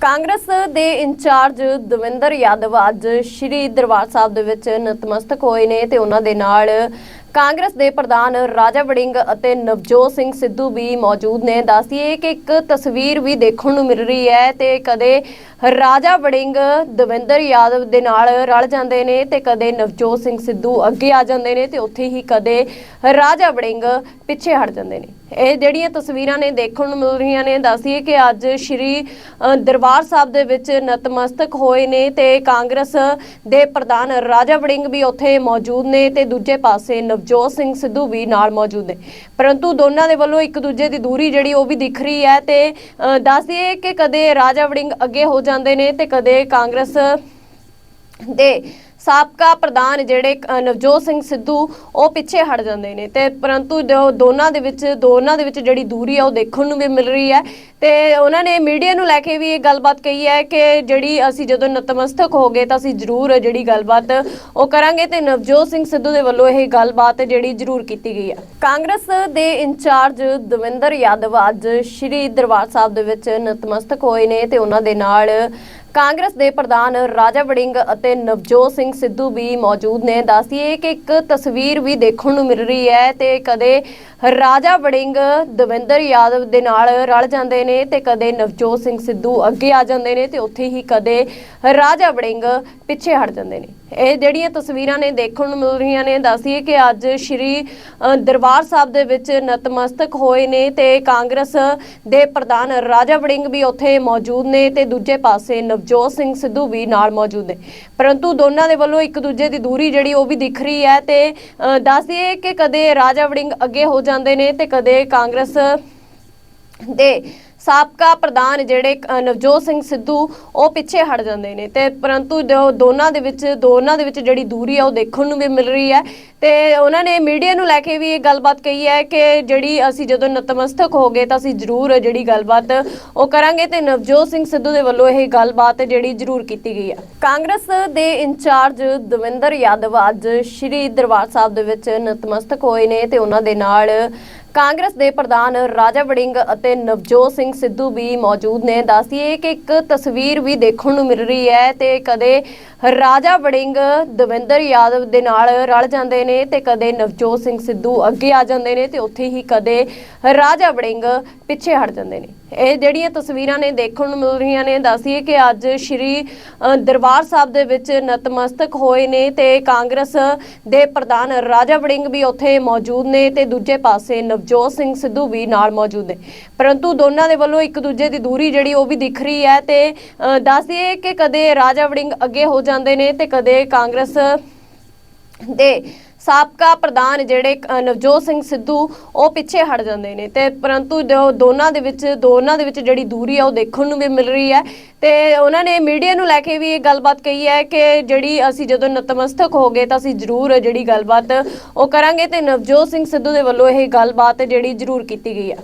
ਕਾਂਗਰਸ ਦੇ ਇੰਚਾਰਜ ਦਵਿੰਦਰ ਯਾਦਵ ਅੱਜ ਸ਼੍ਰੀ ਦਰਬਾਰ ਸਾਹਿਬ ਦੇ ਵਿੱਚ ਨਤਮਸਤਕ ਹੋਏ ਨੇ ਤੇ ਉਹਨਾਂ ਦੇ ਨਾਲ ਕਾਂਗਰਸ ਦੇ ਪ੍ਰਧਾਨ ਰਾਜਾ ਵੜਿੰਗ ਅਤੇ ਨਵਜੋਤ ਸਿੰਘ ਸਿੱਧੂ ਵੀ ਮੌਜੂਦ ਨੇ। ਦੱਸਦੀਏ ਕਿ ਇੱਕ ਤਸਵੀਰ ਵੀ ਦੇਖਣ ਨੂੰ ਮਿਲ ਰਹੀ ਹੈ ਤੇ ਕਦੇ ਰਾਜਾ ਵੜਿੰਗ, ਦਵਿੰਦਰ ਯਾਦਵ ਦੇ ਨਾਲ ਰਲ ਜਾਂਦੇ ਨੇ ਤੇ ਕਦੇ ਨਵਜੋਤ ਸਿੰਘ ਸਿੱਧੂ ਅੱਗੇ ਆ ਜਾਂਦੇ ਨੇ ਤੇ ਉੱਥੇ ਹੀ ਕਦੇ ਰਾਜਾ ਵੜਿੰਗ ਪਿੱਛੇ ਹਟ ਜਾਂਦੇ ਨੇ। ਇਹ ਜਿਹੜੀਆਂ ਤਸਵੀਰਾਂ ਨੇ ਦੇਖਣ ਨੂੰ ਮਿਲ ਰਹੀਆਂ ਨੇ, ਦੱਸਦੀਏ ਕਿ ਅੱਜ ਸ਼੍ਰੀ ਦਰਬਾਰ ਸਾਹਿਬ ਦੇ ਵਿੱਚ ਨਤਮਸਤਕ ਹੋਏ ਨੇ ਤੇ ਕਾਂਗਰਸ ਦੇ ਪ੍ਰਧਾਨ ਰਾਜਾ ਵੜਿੰਗ ਵੀ ਉੱਥੇ ਮੌਜੂਦ ਨੇ ਤੇ ਦੂਜੇ ਪਾਸੇ ਨਵਜੋਤ ਸਿੰਘ ਸਿੱਧੂ ਵੀ ਨਾਲ ਮੌਜੂਦ ਨੇ। ਪਰੰਤੂ ਦੋਨਾਂ ਦੇ ਵੱਲੋਂ ਇੱਕ ਦੂਜੇ ਦੀ ਦੂਰੀ ਜਿਹੜੀ ਉਹ ਵੀ ਦਿਖ ਰਹੀ ਹੈ ਤੇ ਅ, ਦੱਸਦੀਏ ਕਿ ਕਦੇ ਰਾਜਾ ਵੜਿੰਗ ਅੱਗੇ ਹੋ ਜਾਂਦੇ ਨੇ ਤੇ ਕਦੇ ਕਾਂਗਰਸ ਦੇ ਸਾਬਕਾ ਪ੍ਰਧਾਨ ਜਿਹੜੇ ਨਵਜੋਤ ਸਿੰਘ ਸਿੱਧੂ, ਉਹ ਪਿੱਛੇ ਹਟ ਜਾਂਦੇ ਨੇ। ਤੇ ਪਰੰਤੂ ਜੋ ਦੋਨਾਂ ਦੇ ਵਿੱਚ, ਦੋਨਾਂ ਦੇ ਵਿੱਚ ਜਿਹੜੀ ਦੂਰੀ ਆ, ਉਹ ਦੇਖਣ ਨੂੰ ਵੀ ਮਿਲ ਰਹੀ ਹੈ। ਤੇ ਉਹਨਾਂ ਨੇ ਮੀਡੀਆ ਨੂੰ ਲੈ ਕੇ ਵੀ ਇਹ ਗੱਲਬਾਤ ਕਹੀ ਹੈ ਕਿ ਜਿਹੜੀ ਅਸੀਂ ਜਦੋਂ ਨਤਮਸਤਕ ਹੋ ਗਏ ਤਾਂ ਅਸੀਂ ਜ਼ਰੂਰ ਜਿਹੜੀ ਗੱਲਬਾਤ ਉਹ ਕਰਾਂਗੇ ਤੇ ਨਵਜੋਤ ਸਿੰਘ ਸਿੱਧੂ ਦੇ ਵੱਲੋਂ ਇਹ ਗੱਲਬਾਤ ਜਿਹੜੀ ਜ਼ਰੂਰ ਕੀਤੀ ਗਈ ਹੈ। ਕਾਂਗਰਸ ਦੇ ਇੰਚਾਰਜ ਦਵਿੰਦਰ ਯਾਦਵ ਅੱਜ ਸ਼੍ਰੀ ਦਰਬਾਰ ਸਾਹਿਬ ਦੇ ਵਿੱਚ ਨਤਮਸਤਕ ਹੋਏ ਨੇ ਤੇ ਉਹਨਾਂ ਦੇ ਨਾਲ ਕਾਂਗਰਸ ਦੇ ਪ੍ਰਧਾਨ ਰਾਜਾ ਵੜਿੰਗ ਅਤੇ ਨਵਜੋਤ ਸਿੰਘ ਸਿੱਧੂ ਵੀ ਮੌਜੂਦ ਨੇ। ਦੱਸਦੀਏ ਕਿ ਇੱਕ ਤਸਵੀਰ ਵੀ ਦੇਖਣ ਨੂੰ ਮਿਲ ਰਹੀ ਹੈ ਤੇ ਕਦੇ ਰਾਜਾ ਵੜਿੰਗ ਦਵਿੰਦਰ ਯਾਦਵ ਦੇ ਨਾਲ ਰਲ ਜਾਂਦੇ ਨੇ ਤੇ ਕਦੇ ਨਵਜੋਤ ਸਿੰਘ ਸਿੱਧੂ ਅੱਗੇ ਆ ਜਾਂਦੇ ਨੇ ਤੇ ਉੱਥੇ ਹੀ ਕਦੇ ਰਾਜਾ ਵੜਿੰਗ ਪਿੱਛੇ ਹਟ ਜਾਂਦੇ ਨੇ। ਇਹ ਜਿਹੜੀਆਂ ਤਸਵੀਰਾਂ ਨੇ ਦੇਖਣ ਨੂੰ ਮਿਲ ਰਹੀਆਂ ਨੇ ਦੱਸੀਏ ਕਿ ਅੱਜ ਸ਼੍ਰੀ ਦਰਬਾਰ ਸਾਹਿਬ ਦੇ ਵਿੱਚ ਨਤਮਸਤਕ ਹੋਏ ਨੇ ਤੇ ਕਾਂਗਰਸ ਦੇ ਪ੍ਰਧਾਨ ਰਾਜਾ ਵੜਿੰਗ ਵੀ ਉੱਥੇ ਮੌਜੂਦ ਨੇ ਤੇ ਦੂਜੇ ਪਾਸੇ ਨਵਜੋਤ ਸਿੰਘ ਸਿੱਧੂ ਵੀ ਨਾਲ ਮੌਜੂਦ ਨੇ। ਪਰੰਤੂ ਦੋਨਾਂ ਦੇ ਵੱਲੋਂ ਇੱਕ ਦੂਜੇ ਦੀ ਦੂਰੀ ਜਿਹੜੀ ਉਹ ਵੀ ਦਿਖ ਰਹੀ ਹੈ ਤੇ ਅ, ਦੱਸਦੀਏ ਕਿ ਕਦੇ ਰਾਜਾ ਵੜਿੰਗ ਅੱਗੇ ਹੋ ਜਾਂਦੇ ਨੇ ਤੇ ਕਦੇ ਕਾਂਗਰਸ ਦੇ ਸਾਬਕਾ ਪ੍ਰਧਾਨ ਜਿਹੜੇ ਨਵਜੋਤ ਸਿੰਘ ਸਿੱਧੂ, ਉਹ ਪਿੱਛੇ ਹਟ ਜਾਂਦੇ ਨੇ। ਤੇ ਪਰੰਤੂ ਜੋ ਦੋਨਾਂ ਦੇ ਵਿੱਚ, ਦੋਨਾਂ ਦੇ ਵਿੱਚ ਜਿਹੜੀ ਦੂਰੀ ਆ, ਉਹ ਦੇਖਣ ਨੂੰ ਵੀ ਮਿਲ ਰਹੀ ਹੈ। ਤੇ ਉਹਨਾਂ ਨੇ ਮੀਡੀਆ ਨੂੰ ਲੈ ਕੇ ਵੀ ਇਹ ਗੱਲਬਾਤ ਕਹੀ ਹੈ ਕਿ ਜਿਹੜੀ ਅਸੀਂ ਜਦੋਂ ਨਤਮਸਤਕ ਹੋ ਗਏ ਤਾਂ ਅਸੀਂ ਜ਼ਰੂਰ ਜਿਹੜੀ ਗੱਲਬਾਤ ਉਹ ਕਰਾਂਗੇ ਤੇ ਨਵਜੋਤ ਸਿੰਘ ਸਿੱਧੂ ਦੇ ਵੱਲੋਂ ਇਹ ਗੱਲਬਾਤ ਜਿਹੜੀ ਜ਼ਰੂਰ ਕੀਤੀ ਗਈ ਹੈ। ਕਾਂਗਰਸ ਦੇ ਇੰਚਾਰਜ ਦਵਿੰਦਰ ਯਾਦਵ ਅੱਜ ਸ਼੍ਰੀ ਦਰਬਾਰ ਸਾਹਿਬ ਦੇ ਵਿੱਚ ਨਤਮਸਤਕ ਹੋਏ ਨੇ ਤੇ ਉਹਨਾਂ ਦੇ ਨਾਲ ਕਾਂਗਰਸ ਦੇ ਪ੍ਰਧਾਨ ਰਾਜਾ ਵੜਿੰਗ ਅਤੇ ਨਵਜੋਤ ਸਿੰਘ ਸਿੱਧੂ ਵੀ ਮੌਜੂਦ ਨੇ। ਦੱਸਦੀਏ ਕਿ ਇੱਕ ਤਸਵੀਰ ਵੀ ਦੇਖਣ ਨੂੰ ਮਿਲ ਰਹੀ ਹੈ ਤੇ ਕਦੇ ਰਾਜਾ ਵੜਿੰਗ, ਦਵਿੰਦਰ ਯਾਦਵ ਦੇ ਨਾਲ ਰਲ ਜਾਂਦੇ ਨੇ ਤੇ ਕਦੇ ਨਵਜੋਤ ਸਿੰਘ ਸਿੱਧੂ ਅੱਗੇ ਆ ਜਾਂਦੇ ਨੇ ਤੇ ਉੱਥੇ ਹੀ ਕਦੇ ਰਾਜਾ ਵੜਿੰਗ ਪਿੱਛੇ ਹਟ ਜਾਂਦੇ ਨੇ। ਇਹ ਜਿਹੜੀਆਂ ਤਸਵੀਰਾਂ ਨੇ ਦੇਖਣ ਨੂੰ ਮਿਲ ਰਹੀਆਂ ਨੇ ਦੱਸੀਏ ਕਿ ਅੱਜ ਸ਼੍ਰੀ ਦਰਬਾਰ ਸਾਹਿਬ ਦੇ ਵਿੱਚ ਨਤਮਸਤਕ ਹੋਏ ਨੇ ਤੇ ਕਾਂਗਰਸ ਦੇ ਪ੍ਰਧਾਨ ਰਾਜਾ ਵੜਿੰਗ ਵੀ ਉੱਥੇ ਮੌਜੂਦ ਨੇ ਤੇ ਦੂਜੇ ਪਾਸੇ ਨਵਜੋਤ ਸਿੰਘ ਸਿੱਧੂ ਵੀ ਨਾਲ ਮੌਜੂਦ ਨੇ। ਪਰੰਤੂ ਦੋਨਾਂ ਦੇ ਵੱਲੋਂ ਇੱਕ ਦੂਜੇ ਦੀ ਦੂਰੀ ਜਿਹੜੀ ਉਹ ਵੀ ਦਿਖ ਰਹੀ ਹੈ ਤੇ ਅ, ਦੱਸਦੀਏ ਕਿ ਕਦੇ ਰਾਜਾ ਵੜਿੰਗ ਅੱਗੇ ਹੋ ਜਾਂਦੇ ਨੇ ਤੇ ਕਦੇ ਕਾਂਗਰਸ ਦੇ ਸਾਬਕਾ ਪ੍ਰਧਾਨ ਜਿਹੜੇ ਨਵਜੋਤ ਸਿੰਘ ਸਿੱਧੂ, ਉਹ ਪਿੱਛੇ ਹਟ ਜਾਂਦੇ ਨੇ। ਤੇ ਪਰੰਤੂ ਜੋ ਦੋਨਾਂ ਦੇ ਵਿੱਚ ਦੋਨਾਂ ਦੇ ਵਿੱਚ ਜਿਹੜੀ ਦੂਰੀ ਆ, ਉਹ ਦੇਖਣ ਨੂੰ ਵੀ ਮਿਲ ਰਹੀ ਹੈ। ਤੇ ਉਹਨਾਂ ਨੇ ਮੀਡੀਆ ਨੂੰ ਲੈ ਕੇ ਵੀ ਇਹ ਗੱਲਬਾਤ ਕਹੀ ਹੈ ਕਿ ਜਿਹੜੀ ਅਸੀਂ ਜਦੋਂ ਨਤਮਸਤਕ ਹੋ ਗਏ ਤਾਂ ਅਸੀਂ ਜ਼ਰੂਰ ਜਿਹੜੀ ਗੱਲਬਾਤ ਉਹ ਕਰਾਂਗੇ ਤੇ ਨਵਜੋਤ ਸਿੰਘ ਸਿੱਧੂ ਦੇ ਵੱਲੋਂ ਇਹ ਗੱਲਬਾਤ ਜਿਹੜੀ ਜ਼ਰੂਰ ਕੀਤੀ ਗਈ ਹੈ।